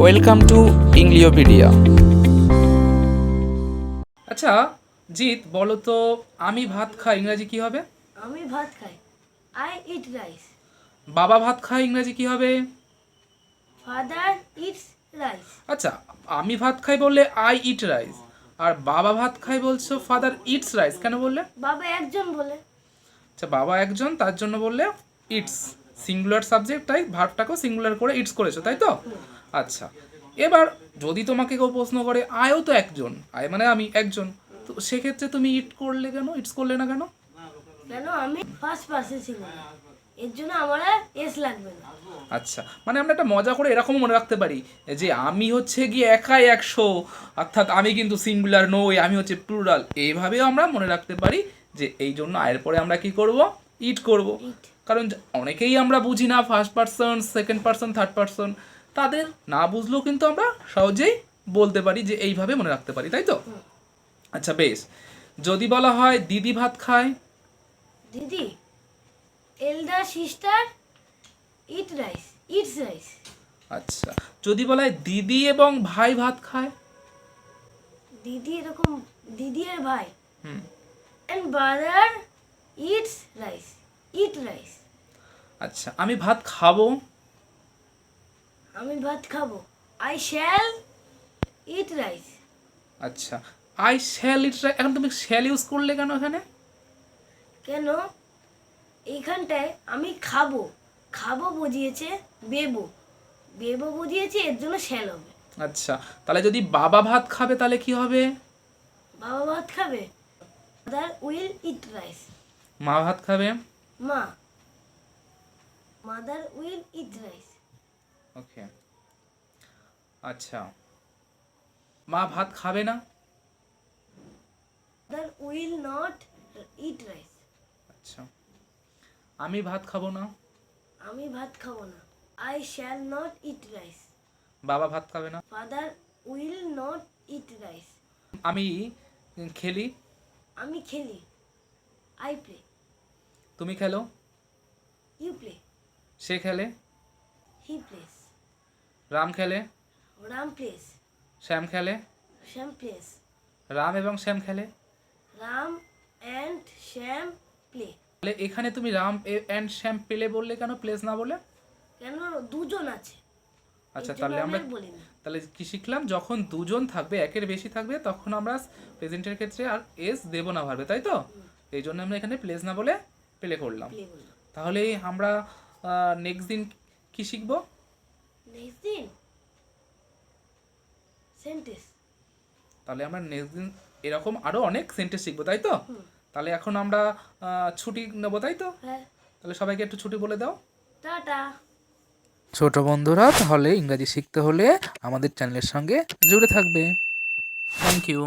Welcome to ইংলিওপিডিয়া আচ্ছা জিৎ বলো তো আমি ভাত খাই ইংরাজি কি হবে? আমি ভাত খাই। আই ইট রাইস বাবা ভাত খায় ইংরাজি কি হবে? ফাদার ইটস রাইস আচ্ছা আমি ভাত খাই বললে আই ইট রাইস আর বাবা ভাত খাই বলছো ফাদার ইটস রাইস কেন বললে? বাবা একজন বলে। আচ্ছা বাবা একজন তার জন্য বললে ইটস সিঙ্গুলার সাবজেক্ট তাই ভার্বটাকেও সিঙ্গুলার করে ইটস করেছ তাই তো? আচ্ছা। এবার যদি তোমাকে কেউ প্রশ্ন করে আয়ও তো একজন। আয় মানে আমি একজন। তো সেক্ষেত্রে তুমি ইট করলে কেন? ইটস করলে না কেন? কেন? আমি ফার্স্ট পার্সন সিঙ্গুলার এর জন্য আমার এস লাগবে না। আচ্ছা। মানে আমরা একটা মজা করে এরকমও মনে রাখতে পারি যে আমি হচ্ছে গিয়ে একাই একশো অর্থাৎ আমি কিন্তু সিঙ্গুলার নই আমি হচ্ছে প্লুরাল এইভাবেও আমরা মনে রাখতে পারি যে এই জন্য আয়ের পরে আমরা কি করব? ইট করব। কারণ অনেকেই আমরা বুঝি না first person second person third person তাদের না বুঝলেও কিন্তু আমরা সহজেই বলতে পারি যে এইভাবে মনে রাখতে পারি তাই তো? আচ্ছা বেশ। যদি বলা হয় দিদি ভাত খায়? দিদি elder sister eat rice eats rice আচ্ছা যদি বলা হয় দিদি এবং ভাই ভাত খায়? দিদি এরকম দিদি আর ভাই। হুম। And brother eats rice eat rice আচ্ছা আমি ভাত খাব। আমি ভাত খাব। আই শ্যাল ইট রাইস আচ্ছা। আই শ্যাল ইট রাইস এখন তুমি শ্যাল ইউজ করলে কেন এখানে? কেন? এইখানটায় আমি খাব। খাব বুঝিয়েছে বেবো। বেবো বুঝিয়েছে এর জন্য শ্যাল হবে। আচ্ছা। তাহলে যদি বাবা ভাত খাবে তাহলে কি হবে? বাবা ভাত খাবে? মাদার উইল ইট রাইস মা ভাত খাবে? মা। Mother will eat rice okay আচ্ছা। মা ভাত খাবে না? Mother will not eat rice আচ্ছা। আমি ভাত খাব না? আমি ভাত খাব না। I shall not eat rice বাবা ভাত খাবে না? Father will not eat rice আমি খেলি? আমি খেলি। আই প্লে তুমি খেলো? ইউ প্লে সে খেলে? হি প্লেস রাম খেলে? রাম প্লেস। শ্যাম খেলে? শ্যাম প্লেস। রাম এবং শ্যাম খেলে? রাম অ্যান্ড শ্যাম প্লে তাহলে এখানে তুমি রাম অ্যান্ড শ্যাম পেলে বললে কেন প্লেস না বলে? কেন? দুজন আছে। আচ্ছা তাহলে আমরা তাহলে কি শিখলাম? যখন দুজন থাকবে একের বেশি থাকবে তখন আমরা প্রেজেন্টের ক্ষেত্রে আর এস দেব না ভাবে তাই তো? এই জন্য আমরা এখানে প্লেস না বলে প্লে করলাম। তাহলে আমরা নেক্সট দিন কি শিখব? নেক্সট দিন? সেন্টেন্স তাহলে আমরা নেক্সট দিন এরকম আরও অনেক সেন্টেন্স শিখব তাই তো? তাহলে এখন আমরা ছুটি নেব তাই তো? হ্যাঁ। তাহলে সবাইকে একটু ছুটি বলে দাও। টাটা। ছোট বন্ধুরা তাহলে ইংরাজি শিখতে হলে আমাদের চ্যানেলের সঙ্গে জুড়ে থাকবে। Thank you